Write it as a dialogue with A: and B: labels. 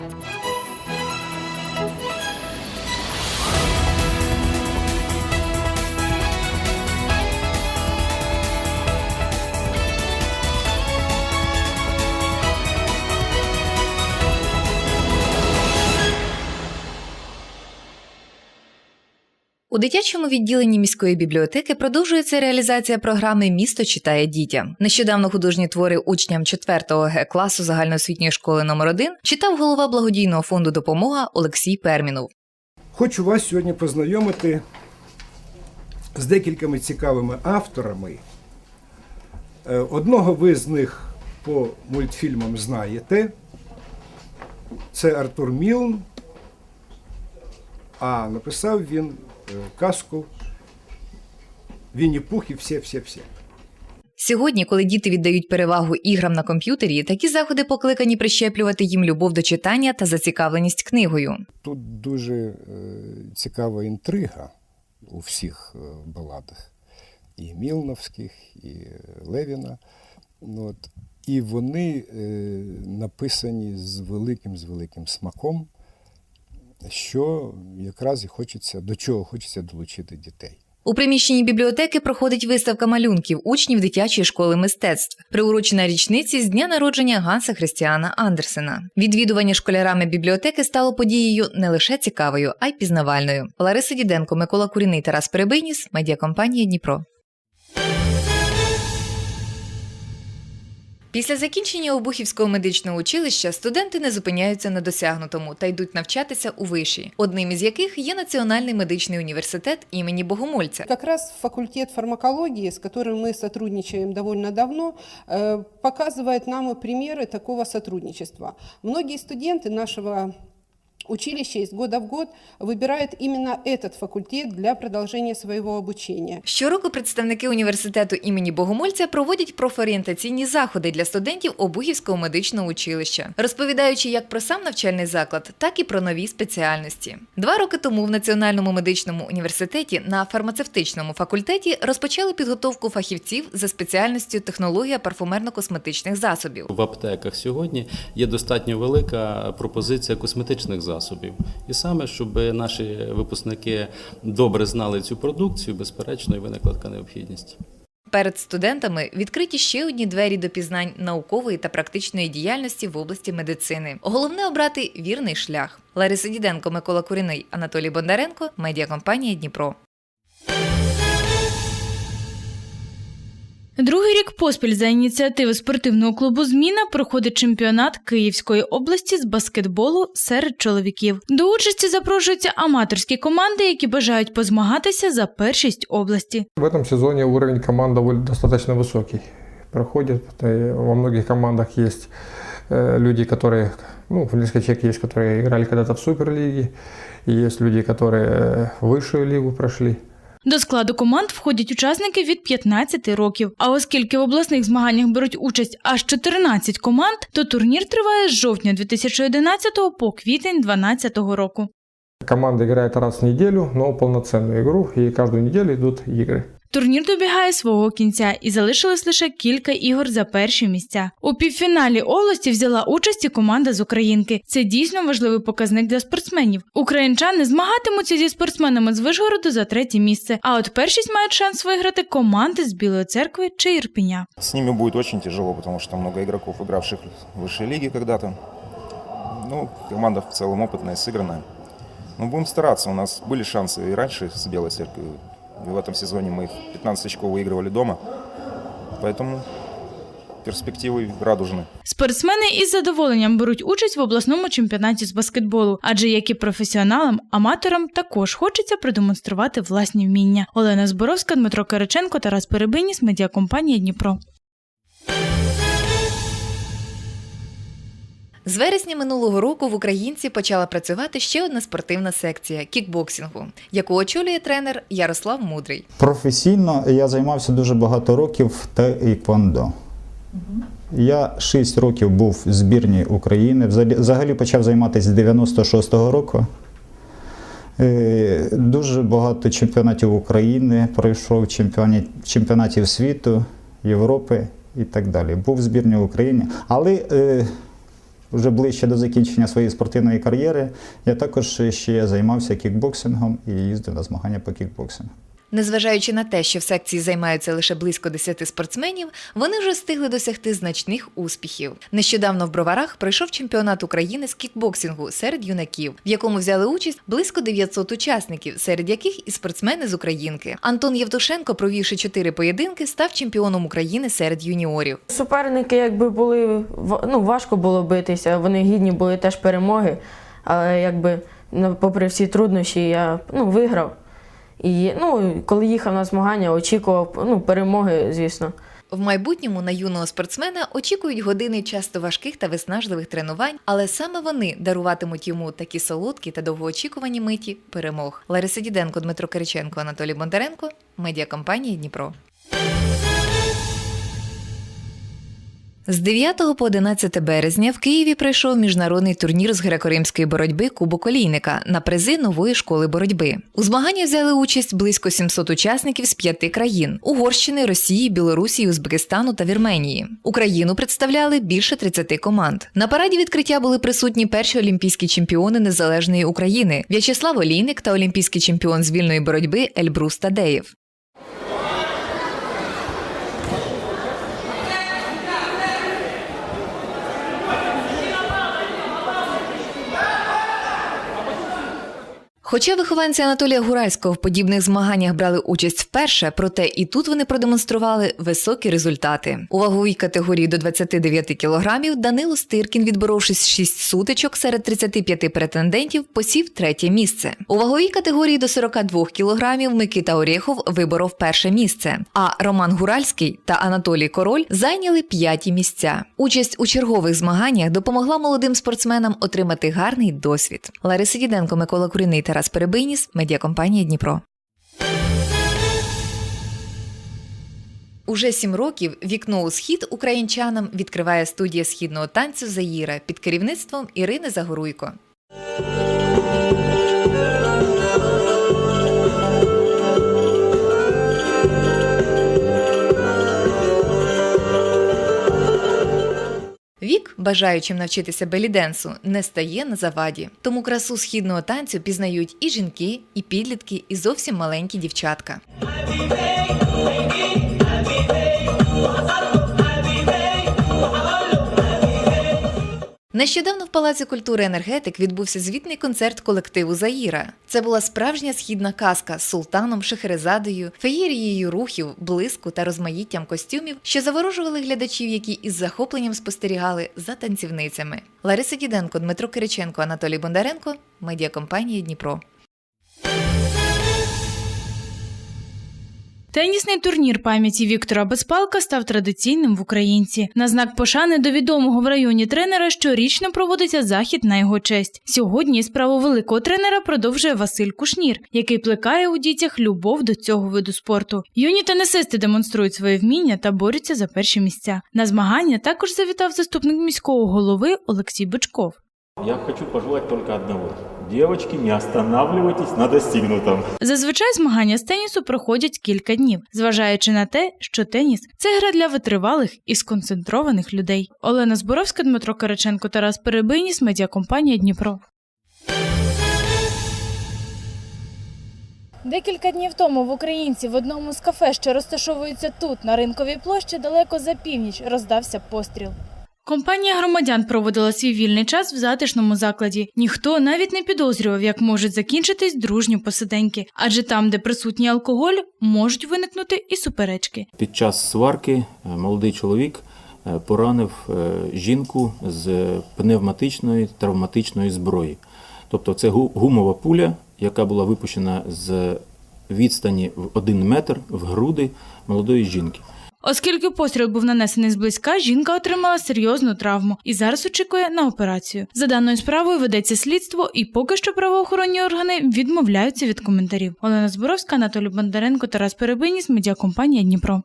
A: Thank you. У дитячому відділенні міської бібліотеки продовжується реалізація програми Місто читає дітям. Нещодавно художні твори учням 4-го Г класу загальноосвітньої школи номер 1 читав голова благодійного фонду Допомога Олексій Пермінов.
B: Хочу вас сьогодні познайомити з декількома цікавими авторами. Е, Одного ви з них по мультфільмам знаєте. Це Артур Мілн. А написав він казку Вінні Пух і все-все-все.
A: Сьогодні, коли діти віддають перевагу іграм на комп'ютері, такі заходи покликані прищеплювати їм любов до читання та зацікавленість книгою.
B: Тут дуже е, цікава інтрига у всіх е, баладах. І Мілновських, і Левіна. Ну, От. І вони е, написані з великим, з великим смаком, що якраз і хочеться, до чого хочеться долучити дітей.
A: У приміщенні бібліотеки проходить виставка малюнків учнів дитячої школи мистецтв, приурочена річниці з дня народження Ганса Христіана Андерсена. Відвідування школярами бібліотеки стало подією не лише цікавою, а й пізнавальною. Лариса Діденко, Микола Куріний, Тарас Перебийніс, медіакомпанія Дніпро. Після закінчення Обухівського медичного училища студенти не зупиняються на досягнутому та йдуть навчатися у виші, одним із яких є Національний медичний університет імені Богомольця.
C: Как раз факультет фармакологии, с которым мы сотрудничаем довольно давно, э, показывает нам и примеры такого сотрудничества. Многие студенты нашего училища из года в год выбирают именно этот факультет для продолжения своего обучения.
A: Щороку представники університету імені Богомольця проводять профорієнтаційні заходи для студентів Обухівського медичного училища, розповідаючи як про сам навчальний заклад, так і про нові спеціальності. Два роки тому в Національному медичному університеті на фармацевтичному факультеті розпочали підготовку фахівців за спеціальністю технологія парфумерно-косметичних засобів.
D: В аптеках сьогодні є достатньо велика пропозиція косметичних засобів. І саме, щоб наші випускники добре знали цю продукцію, безперечно, і виникла така необхідність.
A: Перед студентами відкриті ще одні двері до пізнань наукової та практичної діяльності в області медицини. Головне обрати вірний шлях. Лариса Діденко, Микола Куріний, Анатолій Бондаренко, медіакомпанія Дніпро.
E: Другий рік поспіль за ініціативи спортивного клубу Зміна проходить чемпіонат Київської області з баскетболу серед чоловіків. До участі запрошуються аматорські команди, які бажають позмагатися за першість області.
F: В этом сезоне уровень команд довольно достаточно высокий. Проходит, э, во многих командах есть э, люди, которые, ну, в несколько человек есть, которые играли когда-то в Суперлиге, и есть люди, которые э, высшую лигу прошли.
E: До складу команд входять учасники від 15 років. А оскільки в обласних змаганнях беруть участь аж 14 команд, то турнір триває з жовтня 2011 по квітень 2012 року.
F: Команда играет раз в неделю, но полноценную игру, и каждую неделю идут игры.
E: Турнір добігає свого кінця і залишилось лише кілька ігор за перші місця. У півфіналі області взяла участь і команда з Українки. Це дійсно важливий показник для спортсменів. Українчани змагатимуться зі спортсменами з Вишгороду за третє місце. А от першість мають шанс виграти команди з Білої церкви чи Ірпеня.
G: С ними будет очень тяжело, потому что много игроков, игравших в высшей лиге когда-то. Ну, команда в целом опытная, сыгранная. Но будем стараться. У нас были шансы и раньше с Белой Церковью. И в этом сезоне мы их 15 очков выигрывали дома. Поэтому перспективы радужны.
E: Спортсмени із задоволенням беруть участь в обласному чемпіонаті з баскетболу, адже як і професіоналам, аматорам також хочеться продемонструвати власні вміння. Олена Зборовська, Дмитро Кириченко, Тарас Перебиніс, медіакомпанія Дніпро.
A: З вересня минулого року в Українці почала працювати ще одна спортивна секція кікбоксингу, яку очолює тренер Ярослав Мудрий.
H: Професійно я займався дуже багато років таеквондо. Я 6 років був в збірні України. Взагалі- Взагалі почав займатися з 96-го року. Е, Дуже багато чемпіонатів України пройшов, чемпіонатів світу, Європи і так далі. Був в збірні України. Але е, вже ближче до закінчення своєї спортивної кар'єри, я також ще займався кікбоксингом і їздив на змагання по кікбоксингу.
A: Незважаючи на те, що в секції займаються лише близько 10 спортсменів, вони вже встигли досягти значних успіхів. Нещодавно в броварах пройшов чемпіонат України з кікбоксингу серед юнаків, в якому взяли участь близько 900 учасників, серед яких і спортсмени з Українки. Антон Євтушенко, провівши чотири поєдинки, став чемпіоном України серед юніорів.
I: Суперники, якби були ну, важко було битися, вони гідні були теж перемоги, але якби ну, попри всі труднощі я ну, виграв. І ну, коли їхав на змагання, очікував ну, перемоги, звісно.
A: В майбутньому на юного спортсмена очікують години часто важких та виснажливих тренувань, але саме вони даруватимуть йому такі солодкі та довгоочікувані миті перемог. Лариса Діденко, Дмитро Кириченко, Анатолій Бондаренко, медіакомпанія Дніпро. З 9 по 11 березня в Києві пройшов міжнародний турнір з греко-римської боротьби Кубок Олійника на призи нової школи боротьби. У змаганні взяли участь близько 700 учасників з п'яти країн: Угорщини, Росії, Білорусі, Узбекистану та Вірменії. Україну представляли більше 30 команд. На параді відкриття були присутні перші олімпійські чемпіони незалежної України В'ячеслав Олійник та олімпійський чемпіон з вільної боротьби Ельбрус Тадеєв. Хоча вихованці Анатолія Гурайського в подібних змаганнях брали участь вперше, проте і тут вони продемонстрували високі результати. У ваговій категорії до 29 кілограмів Данило Стиркін, відборовшись 6 сутичок серед 35 претендентів, посів третє місце. У ваговій категорії до 42 кілограмів Микита Орєхов виборов перше місце. А Роман Гуральський та Анатолій Король зайняли п'яті місця. Участь у чергових змаганнях допомогла молодим спортсменам отримати гарний досвід. Лариса Діденко, Микола Куріний, Тарас Перебийніс, медіакомпанія Дніпро. Уже сім років вікно у схід українчанам відкриває студія східного танцю Заїра під керівництвом Ірини Загоруйко. Бажаючим навчитися беліденсу, не стає на заваді. Тому красу східного танцю пізнають і жінки, і підлітки, і зовсім маленькі дівчатка. Нещодавно в Палаці культури енергетик відбувся звітний концерт колективу Заїра. Це була справжня східна казка з султаном, шахерезадою, феєрією рухів, блиску та розмаїттям костюмів, що заворожували глядачів, які із захопленням спостерігали за танцівницями. Лариса Діденко, Дмитро Кириченко, Анатолій Бондаренко, медіакомпанія Дніпро.
E: Тенісний турнір пам'яті Віктора Безпалка став традиційним в Українці. На знак пошани до відомого в районі тренера щорічно проводиться захід на його честь. Сьогодні справу великого тренера продовжує Василь Кушнір, який плекає у дітях любов до цього виду спорту. Юні тенісисти демонструють своє вміння та борються за перші місця. На змагання також завітав заступник міського голови Олексій Бичков.
J: Я хочу пожелать только одного. Девочки, не останавливайтесь на достигнутом.
E: Зазвичай змагання з тенісу проходять кілька днів, зважаючи на те, що теніс це гра для витривалих і сконцентрованих людей. Олена Зборовська, Дмитро Кириченко, Тарас Перебийніс, медіакомпанія Дніпро. Декілька днів тому в українці в одному з кафе, що розташовується тут, на ринковій площі, далеко за північ, роздався постріл. Компанія громадян проводила свій вільний час в затишному закладі. Ніхто навіть не підозрював, як можуть закінчитись дружні посиденьки, адже там, де присутній алкоголь, можуть виникнути і суперечки.
J: Під час сварки е, молодий чоловік е, поранив е, жінку з пневматичної травматичної зброї. Тобто це гу- гумова пуля, яка була випущена з відстані в один метр в груди молодої жінки.
E: Оскільки постріл був нанесений зблизька, жінка отримала серйозну травму і зараз очікує на операцію. За даною справою ведеться слідство, і поки що правоохоронні органи відмовляються від коментарів. Олена Зборовська, Анатолій Бондаренко, Тарас Перебиніс, медіакомпанія Дніпро.